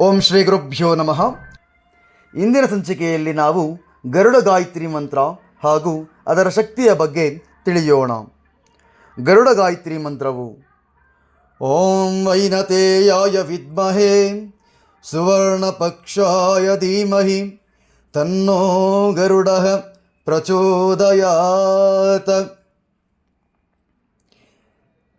ಓಂ ಶ್ರೀ ಗುರುಭ್ಯೋ ನಮಃ. ಇಂದಿನ ಸಂಚಿಕೆಯಲ್ಲಿ ನಾವು ಗರುಡ ಗಾಯತ್ರಿ ಮಂತ್ರ ಹಾಗೂ ಅದರ ಶಕ್ತಿಯ ಬಗ್ಗೆ ತಿಳಿಯೋಣ. ಗರುಡ ಗಾಯತ್ರಿ ಮಂತ್ರವು, ಓಂ ವೈನತೇಯಾಯ ವಿದ್ಮಹೇ ಸುವರ್ಣ ಪಕ್ಷಾಯ ಧೀಮಹಿ, ತನ್ನೋ ಗರುಡ ಪ್ರಚೋದಯಾತ.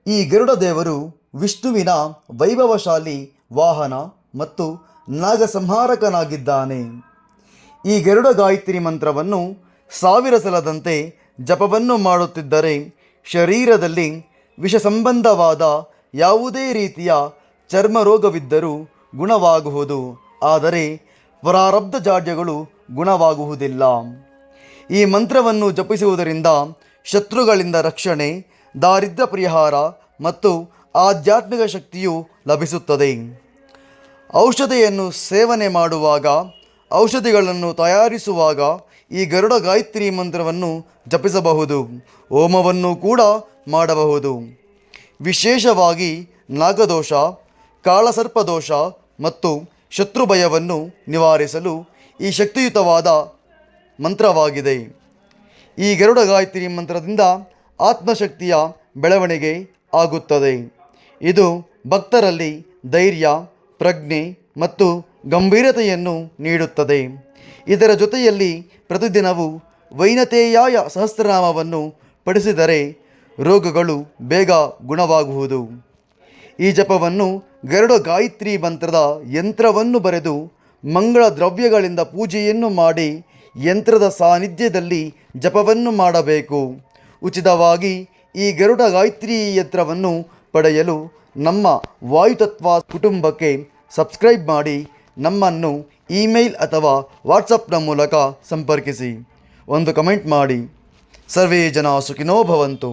ಈ ಗರುಡ ದೇವರು ವಿಷ್ಣುವಿನ ವೈಭವಶಾಲಿ ವಾಹನ ಮತ್ತು ನಾಗಸಂಹಾರಕನಾಗಿದ್ದಾನೆ. ಈ ಗರುಡ ಗಾಯತ್ರಿ ಮಂತ್ರವನ್ನು ಸಾವಿರ ಸಲದಂತೆ ಜಪವನ್ನು ಮಾಡುತ್ತಿದ್ದರೆ ಶರೀರದಲ್ಲಿ ವಿಷ ಸಂಬಂಧವಾದ ಯಾವುದೇ ರೀತಿಯ ಚರ್ಮ ರೋಗವಿದ್ದರೂ ಗುಣವಾಗುವುದು. ಆದರೆ ಪ್ರಾರಬ್ಧ ಜಾಡ್ಯಗಳು ಗುಣವಾಗುವುದಿಲ್ಲ. ಈ ಮಂತ್ರವನ್ನು ಜಪಿಸುವುದರಿಂದ ಶತ್ರುಗಳಿಂದ ರಕ್ಷಣೆ, ದಾರಿದ್ರ್ಯ ಪರಿಹಾರ ಮತ್ತು ಆಧ್ಯಾತ್ಮಿಕ ಶಕ್ತಿಯು ಲಭಿಸುತ್ತದೆ. ಔಷಧಿಯನ್ನು ಸೇವನೆ ಮಾಡುವಾಗ, ಔಷಧಿಗಳನ್ನು ತಯಾರಿಸುವಾಗ ಈ ಗರುಡ ಗಾಯತ್ರಿ ಮಂತ್ರವನ್ನು ಜಪಿಸಬಹುದು, ಹೋಮವನ್ನು ಕೂಡ ಮಾಡಬಹುದು. ವಿಶೇಷವಾಗಿ ನಾಗದೋಷ, ಕಾಳಸರ್ಪದೋಷ ಮತ್ತು ಶತ್ರು ಭಯವನ್ನು ನಿವಾರಿಸಲು ಈ ಶಕ್ತಿಯುತವಾದ ಮಂತ್ರವಾಗಿದೆ. ಈ ಗರುಡ ಗಾಯತ್ರಿ ಮಂತ್ರದಿಂದ ಆತ್ಮಶಕ್ತಿಯ ಬೆಳವಣಿಗೆ ಆಗುತ್ತದೆ. ಇದು ಭಕ್ತರಲ್ಲಿ ಧೈರ್ಯ ಪ್ರಜ್ಞೆ ಮತ್ತು ಗಂಭೀರತೆಯನ್ನು ನೀಡುತ್ತದೆ. ಇದರ ಜೊತೆಯಲ್ಲಿ ಪ್ರತಿದಿನವೂ ವೈನತೇಯಾಯ ಸಹಸ್ರನಾಮವನ್ನು ಪಡಿಸಿದರೆ ರೋಗಗಳು ಬೇಗ ಗುಣವಾಗುವುದು. ಈ ಜಪವನ್ನು ಗರುಡ ಗಾಯತ್ರಿ ಮಂತ್ರದ ಯಂತ್ರವನ್ನು ಬರೆದು ಮಂಗಳ ದ್ರವ್ಯಗಳಿಂದ ಪೂಜೆಯನ್ನು ಮಾಡಿ ಯಂತ್ರದ ಸಾನ್ನಿಧ್ಯದಲ್ಲಿ ಜಪವನ್ನು ಮಾಡಬೇಕು. ಉಚಿತವಾಗಿ ಈ ಗರುಡ ಗಾಯತ್ರಿ ಯಂತ್ರವನ್ನು ಪಡೆಯಲು ನಮ್ಮ ವಾಯುತತ್ವ ಕುಟುಂಬಕ್ಕೆ ಸಬ್ಸ್ಕ್ರೈಬ್ ಮಾಡಿ ನಮ್ಮನ್ನು ಇಮೇಲ್ ಅಥವಾ ವಾಟ್ಸಪ್ನ ಮೂಲಕ ಸಂಪರ್ಕಿಸಿ. ಒಂದು ಕಮೆಂಟ್ ಮಾಡಿ. ಸರ್ವೇ ಜನ ಸುಖಿನೋ ಭವಂತು.